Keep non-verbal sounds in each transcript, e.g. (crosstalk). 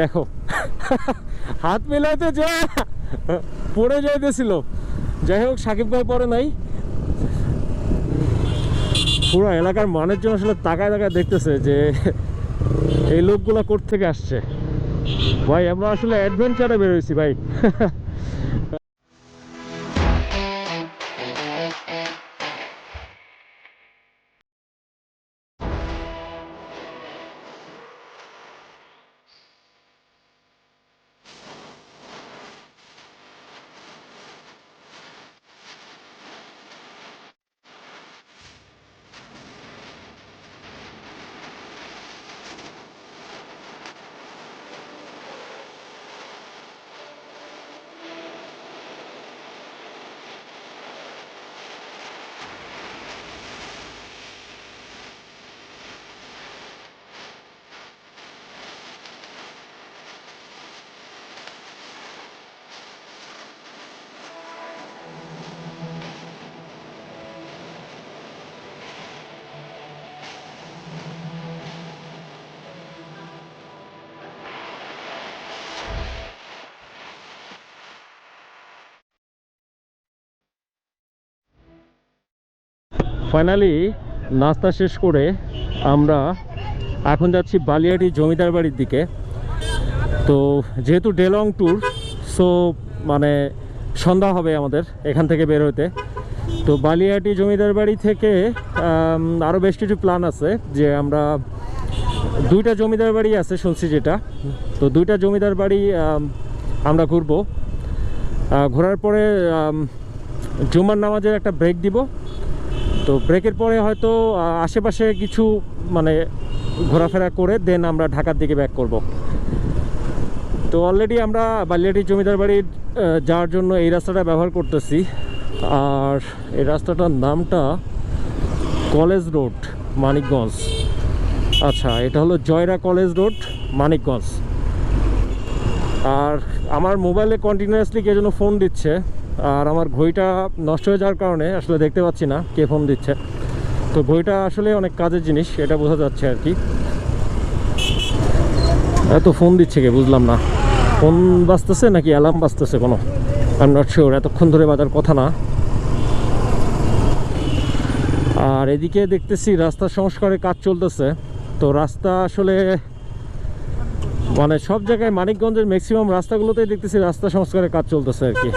দেখো। হাত মেলাতে যা পড়ে যাইতেছিল। যাই হোক, সাকিব ভাই পরে নাই। পুরো এলাকার মানুষজন আসলে তাকায় তাকায় দেখতেছে যে এই লোকগুলা থেকে আসছে। ভাই, আমরা আসলে অ্যাডভেঞ্চারে বেরোইছি ভাই। ফাইনালি নাস্তা শেষ করে আমরা এখন যাচ্ছি বালিয়াটি জমিদার বাড়ির দিকে। তো যেহেতু ডে লং ট্যুর সো মানে সন্ধ্যা হবে আমাদের এখান থেকে বের হতে তো বালিয়াটি জমিদার বাড়ি থেকে আরও বেশ কিছু প্ল্যান আছে যে আমরা দুইটা জমিদার বাড়ি আছে শুনছি যেটা। তো দুইটা জমিদার বাড়ি আমরা ঘুরবো। ঘোরার পরে জুমার নামাজের একটা ব্রেক দিব। তো ব্রেকের পরে হয়তো আশেপাশে কিছু মানে ঘোরাফেরা করে দেন আমরা ঢাকার দিকে ব্যাক করব। তো অলরেডি আমরা বালিয়াটি জমিদার বাড়ির যাওয়ার জন্য এই রাস্তাটা ব্যবহার করতেছি। আর এই রাস্তাটার নামটা কলেজ রোড, মানিকগঞ্জ। আচ্ছা এটা হলো জয়রা কলেজ রোড, মানিকগঞ্জ। আর আমার মোবাইলে কন্টিনিউয়াসলি কে যেন ফোন দিচ্ছে। আর আমার ঘড়িটা নষ্ট হয়ে যাওয়ার কারণে আসলে দেখতে পাচ্ছি না কে ফোন দিচ্ছে। তো ঘড়িটা আসলে অনেক কাজের জিনিস, এটা বোঝা যাচ্ছে আর কি। এত ফোন দিচ্ছে কে? বুঝলাম না। ফোন বাজতেছে নাকি অ্যালার্ম বাজতেছে কোনো? আই নট শিওর এতক্ষণ ধরে বাজার কথা না। আর এদিকে দেখতেছি রাস্তা সংস্কারের কাজ চলতেছে। তো রাস্তা আসলে মানে সব জায়গায় মানিকগঞ্জের ম্যাক্সিমাম রাস্তাগুলোতেই দেখতেছি রাস্তা সংস্কারের কাজ চলতেছে আর কি।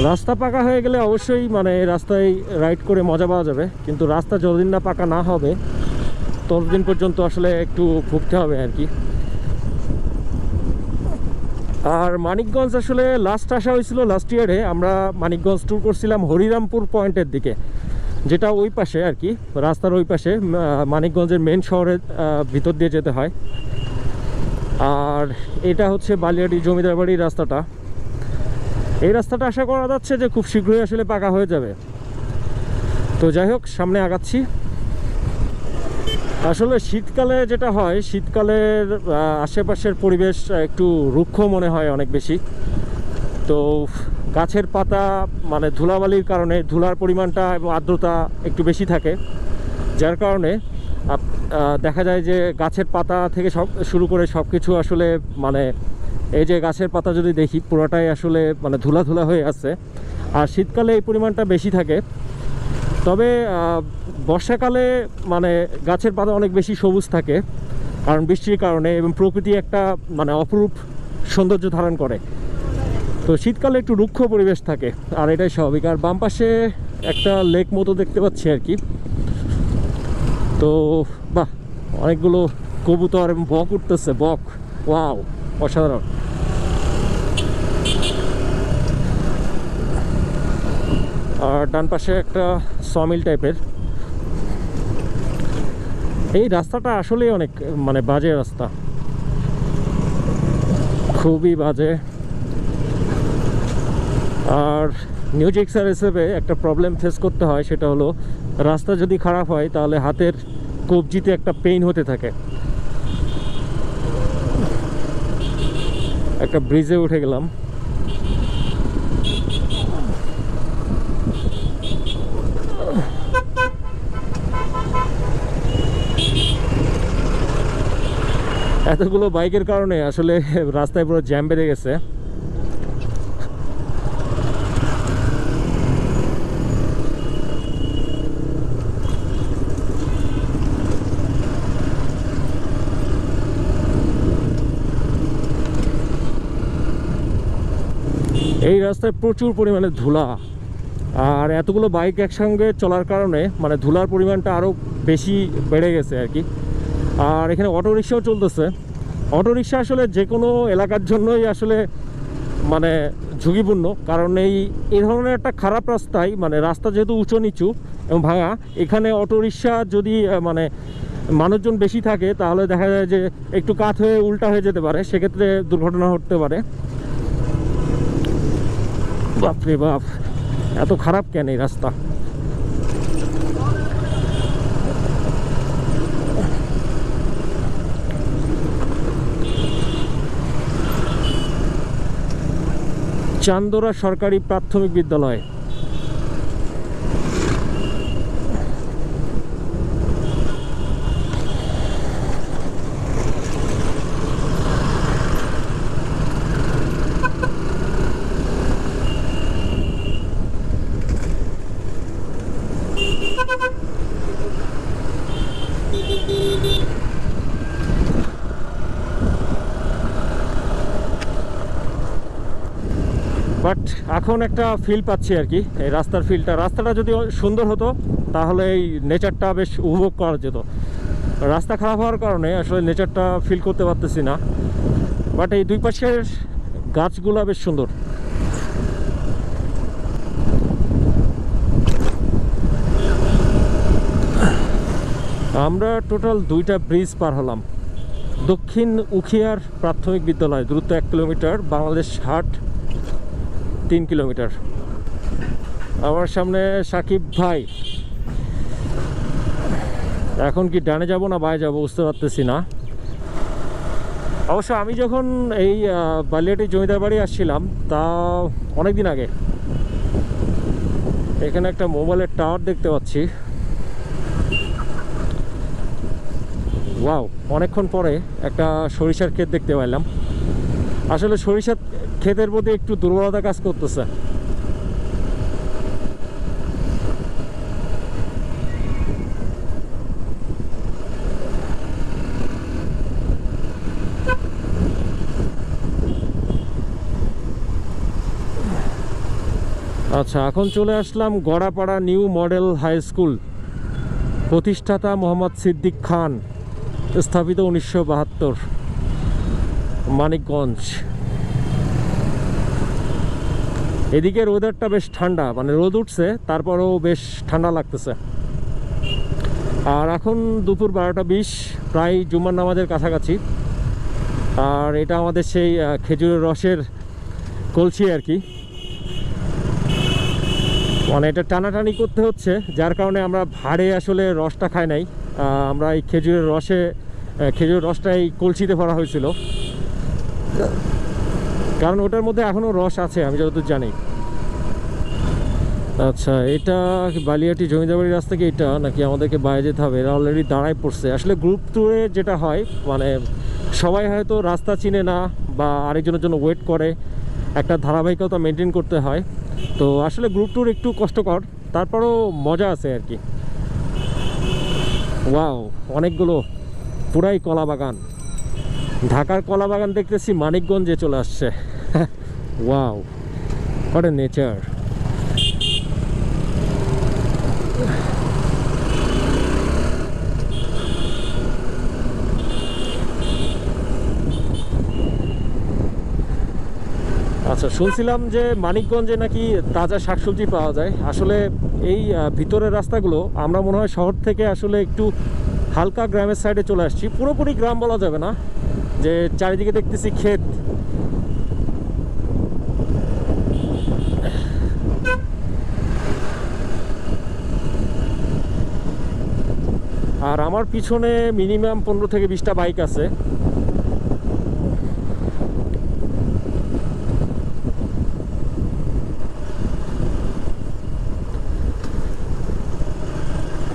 রাস্তা পাকা হয়ে গেলে অবশ্যই মানে রাস্তায় রাইড করে মজা পাওয়া যাবে। কিন্তু রাস্তা যতদিন না পাকা না হবে, ততদিন পর্যন্ত আসলে একটু ভুগতে হবে আর কি। আর মানিকগঞ্জ আসলে লাস্ট আসা হয়েছিল লাস্ট ইয়ারে আমরা মানিকগঞ্জ ট্যুর করছিলাম হরিরামপুর পয়েন্টের দিকে, যেটা ওই পাশে আর কি, রাস্তার ওই পাশে মানিকগঞ্জের মেন শহরের ভিতর দিয়ে যেতে হয়। আর এটা হচ্ছে বালিয়াটি জমিদার বাড়ির রাস্তাটা। এই রাস্তাটা আশা করা যাচ্ছে যে খুব শীঘ্রই আসলে পাকা হয়ে যাবে। তো যাই হোক, সামনে আগাচ্ছি। আসলে শীতকালে যেটা হয়, শীতকালের আশেপাশের পরিবেশ একটু রুক্ষ মনে হয় অনেক বেশি। তো গাছের পাতা মানে ধুলাবালির কারণে ধুলার পরিমাণটা এবং আর্দ্রতা একটু বেশি থাকে। যার কারণে দেখা যায় যে গাছের পাতা থেকে সব, শুরু করে সব কিছু আসলে মানে এই যে গাছের পাতা যদি দেখি, পুরোটাই আসলে মানে ধুলা ধুলা হয়ে আছে। আর শীতকালে এই পরিমাণটা বেশি থাকে। তবে বর্ষাকালে মানে গাছের পাতা অনেক বেশি সবুজ থাকে, কারণ বৃষ্টির কারণে এবং প্রকৃতি একটা মানে অপরূপ সৌন্দর্য ধারণ করে। তো শীতকালে একটু রুক্ষ পরিবেশ থাকে, আর এটাই স্বাভাবিক। আর বাম পাশে একটা লেক মতো দেখতে পাচ্ছি আর কি। তো, বাহ, অনেকগুলো কবুতর এবং বক উঠতেছে, বক। ওয়াও, অসাধারণ। আর ডান পাশে একটা সমিল টাইপের। এই রাস্তাটা আসলেই অনেক মানে বাজে রাস্তা। খুবই বাজে। আর নিউজ এক্সার হিসেবে একটা প্রবলেম ফেস করতে হয়, সেটা হলো রাস্তা যদি খারাপ হয়, তাহলে হাতের কবজিতে একটা পেইন হতে থাকে। একটা ব্রিজে উঠে গেলাম। এতগুলো বাইকের কারণে আসলে রাস্তায় পুরো জ্যাম বেড়ে গেছে। এই রাস্তায় প্রচুর পরিমাণে ধুলা। আর এতগুলো বাইক একসঙ্গে চলার কারণে মানে ধুলার পরিমাণটা আরও বেশি বেড়ে গেছে আর কি। আর এখানে অটো রিক্সাও চলতেছে। অটো রিক্সা আসলে যে কোনো এলাকার জন্যই আসলে মানে ঝুঁকিপূর্ণ, কারণ এই এই ধরনের একটা খারাপ রাস্তায় মানে রাস্তা যেহেতু উঁচু নিচু এবং ভাঙা, এখানে অটো রিক্সা যদি মানে মানুষজন বেশি থাকে, তাহলে দেখা যায় যে একটু কাত হয়ে উল্টা হয়ে যেতে পারে, সেক্ষেত্রে দুর্ঘটনা ঘটতে পারে। বাপরে বাপ, এত খারাপ কেন এই রাস্তা? চান্দোরা সরকারি প্রাথমিক বিদ্যালয় বাট এখন একটা ফিল পাচ্ছি আর কি, এই রাস্তার ফিলটা রাস্তাটা যদি সুন্দর হতো, তাহলে এই নেচারটা বেশ উপভোগ করা যেত। রাস্তা খারাপ হওয়ার কারণে আসলে নেচারটা ফিল করতে পারতেছি না। বাট এই দুই পাশের গাছগুলো বেশ সুন্দর। আমরা টোটাল দুইটা ব্রিজ পার হলাম। দক্ষিণ উখিয়ার প্রাথমিক বিদ্যালয় দ্রুত এক কিলোমিটার বাংলাদেশ হাট তিন কিলোমিটার। আমার সামনে সাকিব ভাই। এখন কি ডানে যাব না বায়ে যাব বুঝতে পারতেছি না। অবশ্য আমি যখন এই বালিয়াটি জমিদার বাড়ি আসছিলাম, তা অনেক দিন আগে। এখানে একটা মোবাইলের টাওয়ার দেখতে পাচ্ছি। ওয়াও, অনেকক্ষণ পরে একটা সরিষার ক্ষেত দেখতে পাইলাম। আসলে সরিষার ক্ষেতের প্রতি একটু দুর্বলতা কাজ করতেছে। আচ্ছা এখন চলে আসলাম Garapara new model high school. প্রতিষ্ঠাতা মোহাম্মদ সিদ্দিক খান, স্থাপিত উনিশশো বাহাত্তর, মানিকগঞ্জ। এদিকের ওয়েদারটা বেশ ঠান্ডা মানে রোদ উঠছে, তারপরেও বেশ ঠান্ডা লাগতেছে। আর এখন দুপুর বারোটা বিশ, প্রায় জুম্মার নামাজের কাছাকাছি। আর এটা আমাদের সেই খেজুরের রসের কলসি আর কি। মানে এটা টানাটানি করতে হচ্ছে, যার কারণে আমরা ভাড়ে আসলে রসটা খাই নাই। আমরা এই খেজুরের রসে খেজুরের রসটা এই কলসিতে ভরা হয়েছিল। কারণ ওটার মধ্যে এখনও রস আছে, আমি যতদূর জানি। আচ্ছা এটা বালিয়াটি জমিদার বাড়ির রাস্তা কি এটা, নাকি আমাদেরকে বাইরে যেতে হবে? এরা অলরেডি দাঁড়ায় পড়ছে। আসলে গ্রুপ ট্যুরে যেটা হয় মানে সবাই হয়তো রাস্তা চিনে না বা আরেকজনের জন্য ওয়েট করে। একটা ধারাবাহিকতা মেনটেন করতে হয়। তো আসলে গ্রুপ ট্যুর একটু কষ্টকর, তারপরও মজা আছে আর কি। ওয়াও অনেকগুলো, পুরাই কলা বাগান ঢাকার কলা বাগান দেখতেছি, মানিকগঞ্জে চলে আসছে। ওয়াও হোয়াট এ নেচার আচ্ছা শুনছিলাম যে মানিকগঞ্জে নাকি তাজা শাকসবজি পাওয়া যায়। আসলে এই ভিতরের রাস্তাগুলো আমরা মনে হয় শহর থেকে আসলে একটু হালকা গ্রামের সাইডে চলে আসছি। পুরোপুরি গ্রাম বলা যাবে না। যে চারিদিকে দেখতেছি ক্ষেত। আর আমার পিছনে মিনিমাম পনেরো থেকে বিশটা বাইক আছে।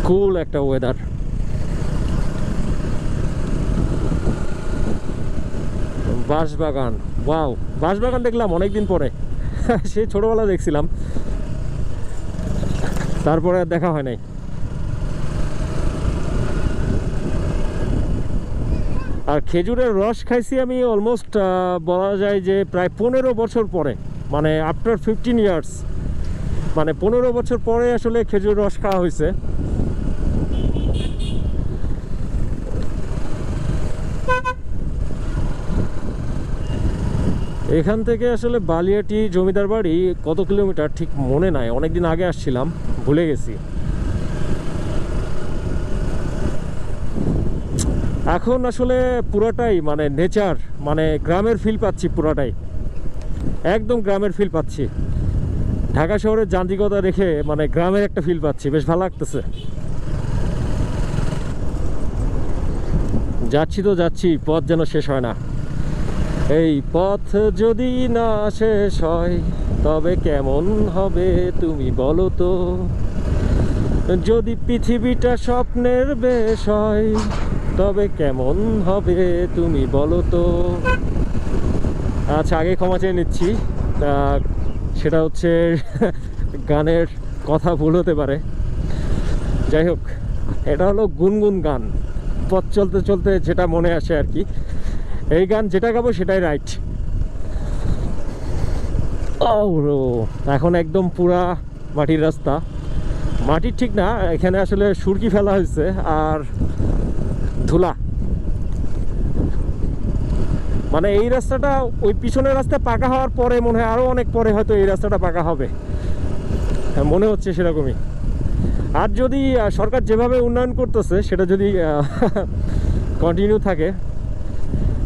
কুল একটা ওয়েদার বাঁশবাগান। ওয়াও, বাঁশবাগান দেখলাম অনেকদিন পরে। (laughs) সে ছোটবেলা দেখছিলাম। তারপরে আর দেখা হয় নাই। আর খেজুরের রস খাইছি আমি অলমোস্ট বলা যায় যে প্রায় পনেরো বছর পরে। মানে আফটার ফিফটিন ইয়ার্স মানে পনেরো বছর পরে আসলে খেজুর রস খাওয়া হয়েছে এখান থেকে আসলে বালিয়াটি জমিদার বাড়ি কত কিলোমিটার? ঠিক মনে নাই, অনেকদিন আগে আসছিলাম, ভুলে গেছি। এখন আসলে পুরোটাই মানে নেচার মানে গ্রামের ফিল পাচ্ছি পুরাটাই। একদম গ্রামের ফিল পাচ্ছি। ঢাকা শহরের যান্ত্রিকতা রেখে মানে গ্রামের একটা ফিল পাচ্ছি, বেশ ভালো লাগতেছে। যাচ্ছি তো যাচ্ছি, পথ যেন শেষ হয় না। এই পথ যদি না শেষ হয়, তবে কেমন হবে তুমি বলো তো? যদি পৃথিবীটা স্বপ্নের বেশ হয়, তবে কেমন হবে তুমি বলো তো? আচ্ছা আগে ক্ষমা চেয়ে নিচ্ছি। সেটা হচ্ছে (laughs) গানের কথা ভুল হতে পারে। যাই হোক, এটা হলো গুনগুন গান। পথ চলতে চলতে যেটা মনে আসে আর কি। এই গান যেটা গাবো সেটাই রাইট ও এখন একদম পুরা মাটির রাস্তা। মাটির ঠিক না এখানে আসলে সুরকি ফেলা হয়েছে আর ধুলা। মানে এই রাস্তাটা ওই পিছনের রাস্তা পাকা হওয়ার পরে মনে হয় আরও অনেক পরে হয়তো এই রাস্তাটা পাকা হবে। হ্যাঁ, মনে হচ্ছে সেরকমই। আর যদি সরকার যেভাবে উন্নয়ন করতেছে সেটা যদি কন্টিনিউ (laughs) থাকে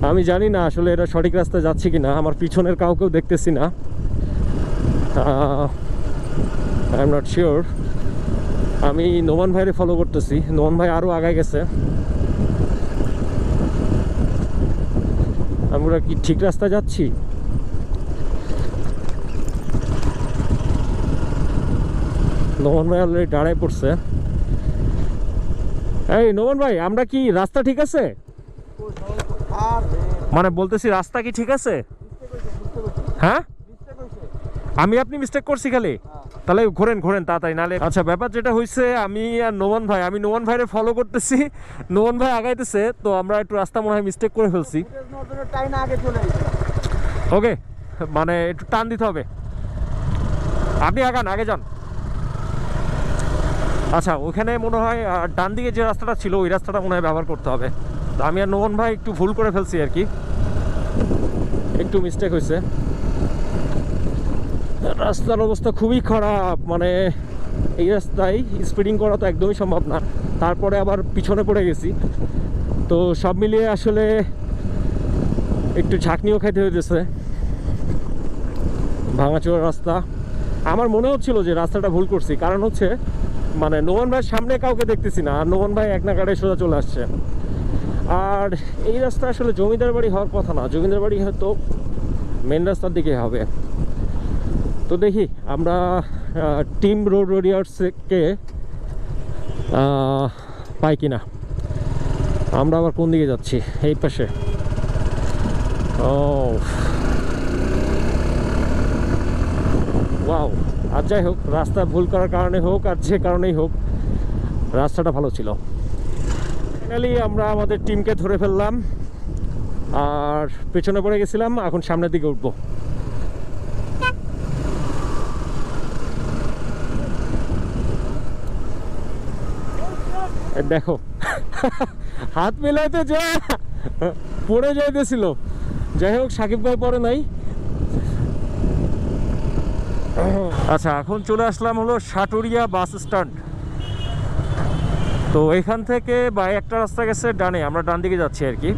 আমি জানি না আসলে এটা সঠিক রাস্তায় যাচ্ছে কি না আমার পিছনের কাউকেও দেখতেছি না। আই এম নট শিওর আমি নোমান ভাইরে ফলো করতেছি, নোমান ভাই আরও আগায় গেছে। আমরা কি ঠিক রাস্তায় যাচ্ছি? নোমান ভাই অলরেডি দাঁড়ায় পড়ছে। এই নোমান ভাই, আমরা কি রাস্তা ঠিক আছে? মানে বলতেছি, রাস্তা কি ঠিক আছে? হ্যাঁ? আমি আপনি মিস্টেক করছি খালি? তাহলে ঘোরেন ঘোরেন তাড়াতাড়ি নালে আচ্ছা ব্যাপার যেটা হয়েছে আমি আর নোমান ভাই, আমি নোমান ভাইরে ফলো করতেছি। নোমান ভাই আগাইতেছে, তো আমরা একটু রাস্তা মনে হয় মিস্টেক করে ফেলছি। ওকে মানে একটু টান দিতে হবে। আপনি আগান, আগে যান। আচ্ছা ওখানে মনে হয় ডান দিকে যে রাস্তাটা ছিল, ওই রাস্তাটা মনে হয় ব্যবহার করতে হবে। তো আমি আর নোমন ভাই একটু ভুল করে ফেলছি আর কি। একটু মিস্টেক হয়েছে রাস্তার অবস্থা খুবই খারাপ মানে এই রাস্তায় স্পিডিং করা তো একদমই সম্ভব না। তারপরে আবার পিছনে পড়ে গেছি। তো সব মিলিয়ে আসলে একটু ঝাঁকনিও খাইতে হয়েছে ভাঙাচোরা রাস্তা। আমার মনে হচ্ছিল যে রাস্তাটা ভুল করছি। কারণ হচ্ছে মানে নোমান ভাইয়ের সামনে কাউকে দেখতেছি না। আর নোমান ভাই এক নাগাড়ে সোজা চলে আসছে। আর এই রাস্তা আসলে জমিদার বাড়ি হওয়ার কথা না। জমিদার বাড়ি হয়তো মেন রাস্তার দিকে হবে। তো দেখি, আমরা টিম রোড রোডিয়ার্সকে পাই কিনা। আমরা আবার কোন দিকে যাচ্ছি? এই পাশে। ও ওয়াও। আর যাই হোক, রাস্তা ভুল করার কারণে হোক আর যে কারণেই হোক, রাস্তাটা ভালো ছিল। ফাইনালি আমরা আমাদের টিমকে ধরে ফেললাম। আর পেছনে পড়ে গেছিলাম, এখন সামনের দিকে উঠবো। দেখো, (laughs) হাত মেলাইতে যা, পড়ে যাইতেছিল। যাই হোক, সাকিব ভাই পরে নাই। আচ্ছা এখন চলে আসলাম হলো সাটুরিয়া বাস স্ট্যান্ড। তো এখান থেকে বা একটা রাস্তা গেছে ডানে, আমরা ডান দিকে যাচ্ছি আর কি।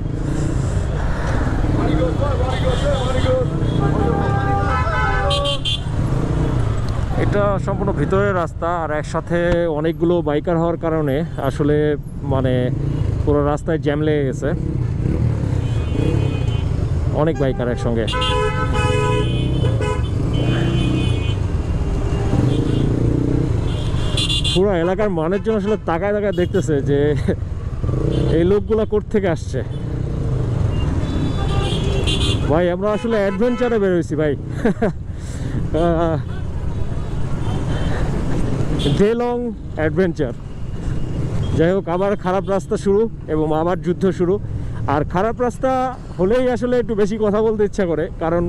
এটা সম্পূর্ণ ভিতরের রাস্তা আর একসাথে অনেকগুলো বাইকার হওয়ার কারণে আসলে মানে পুরো রাস্তায় জ্যাম লেগে গেছে। অনেক বাইকার একসঙ্গে। পুরো এলাকার মানুষজন আসলে তাকায় তাকায় দেখতেছে যে এই লোকগুলা থেকে আসছে। ভাই, আমরা আসলে অ্যাডভেঞ্চারে বেরোইছি ভাই। ডে লং অ্যাডভেঞ্চার যাই হোক, আবার খারাপ রাস্তা শুরু এবং আবার যুদ্ধ শুরু। আর খারাপ রাস্তা হলেই আসলে একটু বেশি কথা বলতে ইচ্ছা করে, কারণ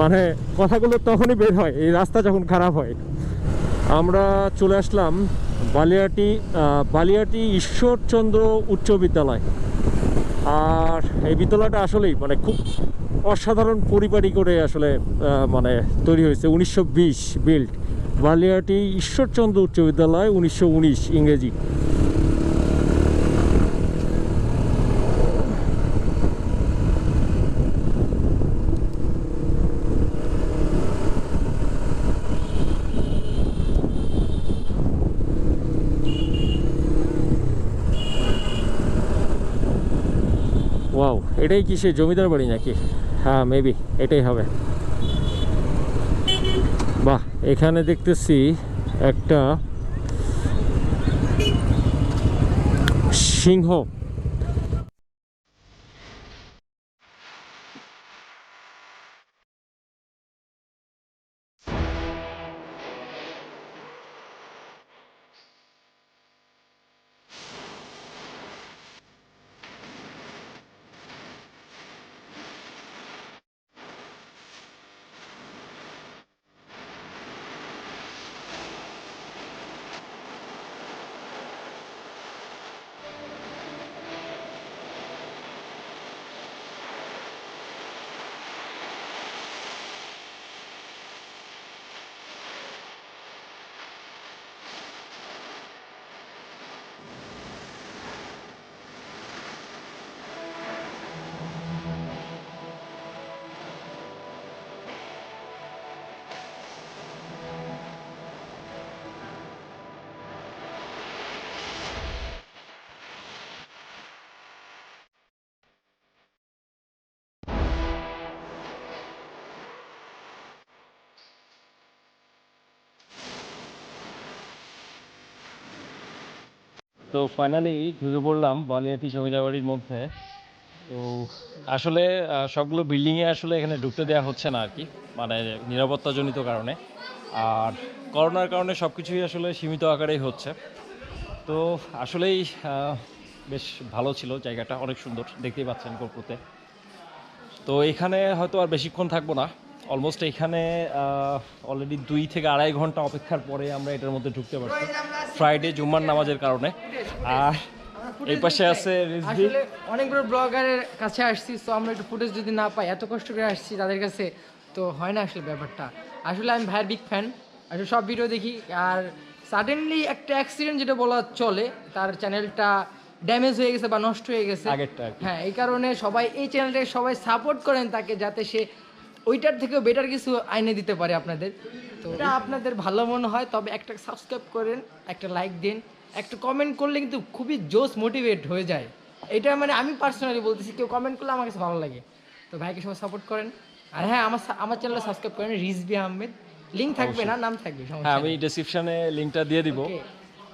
মানে কথাগুলো তখনই বের হয়, এই রাস্তা যখন খারাপ হয়। আমরা চলে আসলাম বালিয়াটি বালিয়াটি ঈশ্বরচন্দ্র উচ্চ বিদ্যালয়। আর এই বিদ্যালয়টা আসলেই মানে খুব অসাধারণ পরিপাটি করে আসলে মানে তৈরি হয়েছে। উনিশশো বিশ বিল্ড বালিয়াটি ঈশ্বরচন্দ্র উচ্চ বিদ্যালয়, উনিশশো উনিশ ইংরেজি ওয়াও এটাই কি সে জমিদার বাড়ি নাকি? হ্যাঁ মেবি এটাই হবে। বাহ, এখানে দেখতেছি একটা সিংহ। তো ফাইনালি ঢুকে পড়লাম বালিয়াটি জমিদার বাড়ির মধ্যে। তো আসলে সবগুলো বিল্ডিংয়ে আসলে এখানে ঢুকতে দেওয়া হচ্ছে না আর কি মানে নিরাপত্তাজনিত কারণে। আর করোনার কারণে সব কিছুই আসলে সীমিত আকারেই হচ্ছে। তো আসলেই বেশ ভালো ছিল জায়গাটা, অনেক সুন্দর, দেখতেই পাচ্ছেন গোপুতে তো এখানে হয়তো আর বেশিক্ষণ থাকব না। অলমোস্ট এখানে অলরেডি দুই থেকে আড়াই ঘণ্টা অপেক্ষার পরে আমরা এটার মধ্যে ঢুকতে পারছি। ফ্রাইডে জুম্মার নামাজের কারণে। আর এই পাশে আছে অনেকগুলো ব্লগারের কাছে আসছি তো আমরা একটু ফুটেজ যদি না পাই এত কষ্ট করে আসছি তাদের কাছে তো হয় না আসলে ব্যাপারটা। আসলে আমি ভাইয়ের বিগ ফ্যান আসলে সব ভিডিও দেখি। আর সাডেনলি একটা অ্যাক্সিডেন্ট যেটা বলা চলে তার চ্যানেলটা ড্যামেজ হয়ে গেছে বা নষ্ট হয়ে গেছে। হ্যাঁ এই কারণে সবাই এই চ্যানেলটাকে সবাই সাপোর্ট করেন তাকে যাতে সে ওইটার থেকেও বেটার কিছু আইনে দিতে পারে আপনাদের। তো এটা আপনাদের ভালো মনে হয় তবে একটা সাবস্ক্রাইব করেন একটা লাইক দিন একটা কমেন্ট করলে কিন্তু খুবই জোস মোটিভেট হয়ে যায়। এটা মানে আমি পার্সোনালি বলতেছি কেউ কমেন্ট করলে আমার কাছে ভালো লাগে। তো ভাইকে সবাই সাপোর্ট করেন। আর হ্যাঁ আমার আমার চ্যানেলে সাবস্ক্রাইব করেন রিজবি আহমেদ। লিঙ্ক থাকবে না নাম থাকবে হ্যাঁ আমি ডেসক্রিপশনে লিঙ্কটা দিয়ে দিব.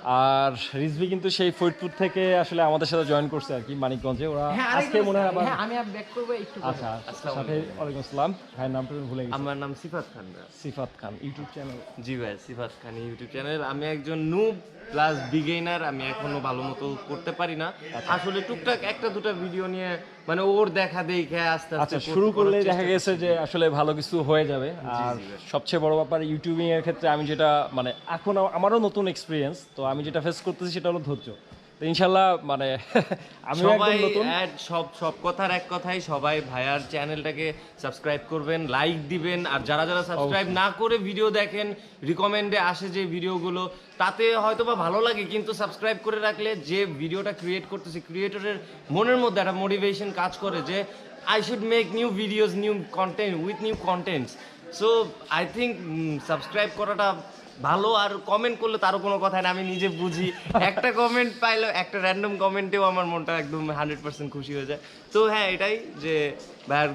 আর রিজভি কিন্তু সেই ফরিদপুর থেকে আসলে আমাদের সাথে জয়েন করছে আর কি মানিকগঞ্জে। ওরা হ্যাঁ আজকে মনে হয় আবার আমি আমি ব্যাক করব একটু আচ্ছা সাথে ওয়ালাইকুম আসসালাম। ভাই নামটা ভুলে গেছি। আমার নাম সিফাত খান। সিফাত খান ইউটিউব চ্যানেল জি ভাই সিফাত খান ইউটিউব চ্যানেল আমি একজন নুব প্লাস বিগেইনার আমি এখনও ভালো মতো করতে পারি না। আসলে টুকটাক একটা দুটো ভিডিও নিয়ে মানে ওর দেখা দেখে আস্তে আস্তে আচ্ছা শুরু করলে দেখা গেছে যে আসলে ভালো কিছু হয়ে যাবে। আর সবচেয়ে বড় ব্যাপার ইউটিউবিং এর ক্ষেত্রে আমি যেটা মানে এখন আমারও নতুন এক্সপিরিয়েন্স তো আমি যেটা ফেস করতেছি সেটা হলো ধৈর্য। ইনশাল্লাহ মানে (laughs) আমি সবাই সব সব কথার এক কথাই সবাই ভাইয়ার চ্যানেলটাকে সাবস্ক্রাইব করবেন লাইক দিবেন আর যারা যারা সাবস্ক্রাইব না করে ভিডিও দেখেন রিকমেন্ডে আসে যে ভিডিওগুলো তাতে হয়তো বা ভালো লাগে কিন্তু সাবস্ক্রাইব করে রাখলে যে ভিডিওটা ক্রিয়েট করতেছে ক্রিয়েটরের মনের মধ্যে একটা মোটিভেশন কাজ করে যে I should make new videos new content with new contents so I think subscribe করাটা ভালো আর কমেন্ট করলে তারও কোনো কথা না আমি নিজে বুঝি। একটা কমেন্ট পাইলো একটা র্যান্ডম কমেন্টেও আমার মনটা একদম হান্ড্রেড পার্সেন্ট খুশি হয়ে যায়। তো হ্যাঁ এটাই যে ভাইয়ার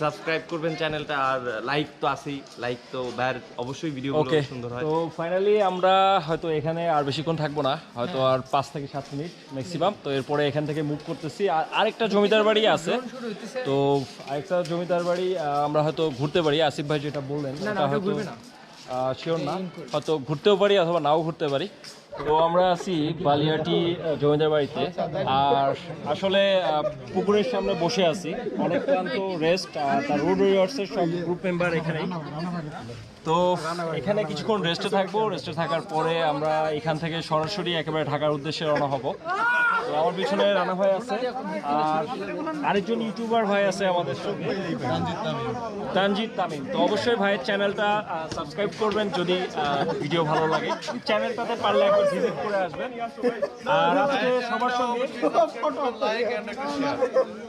সাবস্ক্রাইব করবেন চ্যানেলটা আর লাইক তো আসেই লাইক তো ভাইয়ার অবশ্যই ভিডিও ওকে সুন্দর হয়। তো ফাইনালি আমরা হয়তো এখানে আর বেশিক্ষণ থাকব না হয়তো আর পাঁচ থেকে সাত মিনিট ম্যাক্সিমাম তো এরপরে এখান থেকে মুভ করতেছি। আর আরেকটা জমিদার বাড়ি আছে। তো আরেকটা জমিদার বাড়ি আমরা হয়তো ঘুরতে পারি। আসিফ ভাই যেটা বললেন না, হয়তো ঘুরবে না। শিওর না। হয়তো ঘুরতেও পারি অথবা নাও ঘুরতে পারি। তো আমরা আছি বালিয়াটি জমিদার বাড়িতে। আর আসলে পুকুরের সামনে বসে আছি। অনেক ক্লান্ত রেস্ট আর তার রোড ওয়ার্সের সব গ্রুপ মেম্বার এখানেই। তো এখানে কিছুক্ষণ রেস্টে থাকব। রেস্টে থাকার পরে আমরা এখান থেকে সরাসরি একেবারে ঢাকার উদ্দেশ্যে রওনা হব। তো আমার পিছনে রানা ভাই আছে, আর আরেকজন ইউটিউবার ভাই আছে আমাদের সঙ্গে। তানজিৎ তামিম। তো অবশ্যই ভাইয়ের চ্যানেলটা সাবস্ক্রাইব করবেন যদি ভিডিও ভালো লাগে। চ্যানেলটাতে পারলে একবার ভিজিট করে আসবেন। আর আজকে সবার সঙ্গে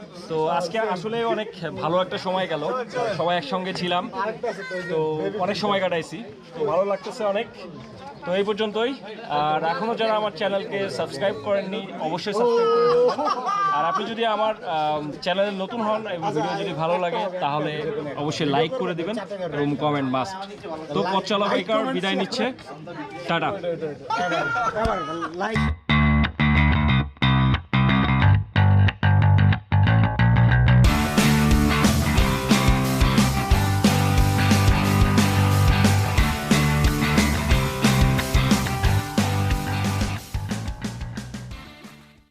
(laughs) তো আজকে আসলে অনেক ভালো একটা সময় গেল। সবাই একসঙ্গে ছিলাম। তো অনেক সময় কাটাইছি। তো ভালো লাগতেছে অনেক। তো এই পর্যন্তই। আর এখনও যারা আমার চ্যানেলকে সাবস্ক্রাইব করেননি, অবশ্যই সাবস্ক্রাইব করে আর আপনি যদি আমার চ্যানেলে নতুন হন এবং ভিডিও যদি ভালো লাগে, তাহলে অবশ্যই লাইক করে দিবেন এবং কমেন্ট মাস্ট। তো পথ চালা বাইকার বিদায় নিচ্ছে। টাটা। লাইক